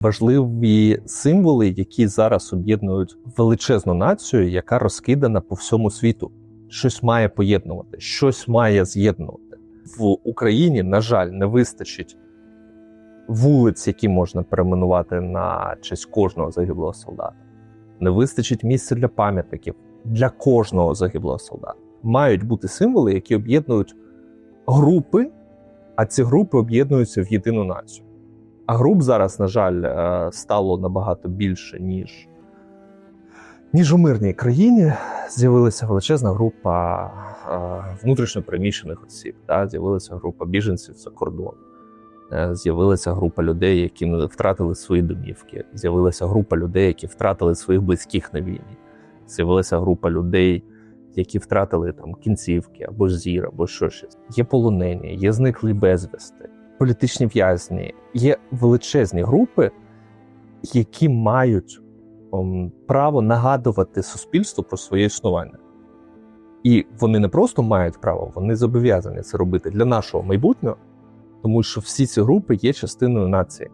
важливі символи, які зараз об'єднують величезну націю, яка розкидана по всьому світу. Щось має поєднувати, щось має з'єднувати. В Україні, на жаль, не вистачить вулиць, які можна перейменувати на честь кожного загиблого солдата. Не вистачить місця для пам'ятників для кожного загиблого солдата. Мають бути символи, які об'єднують групи, а ці групи об'єднуються в єдину націю. А груп зараз, на жаль, е, стало набагато більше, ніж, ніж у мирній країні. З'явилася величезна група е, внутрішньопереміщених осіб, та? з'явилася група біженців за кордон. Е, З'явилася група людей, які втратили свої домівки. З'явилася група людей, які втратили своїх близьких на війні. З'явилася група людей, які втратили там кінцівки або зір, або що щось. Є полонені, є зниклі безвісти, політичні в'язні. Є величезні групи, які мають ом, право нагадувати суспільству про своє існування. І вони не просто мають право, вони зобов'язані це робити для нашого майбутнього, тому що всі ці групи є частиною нації.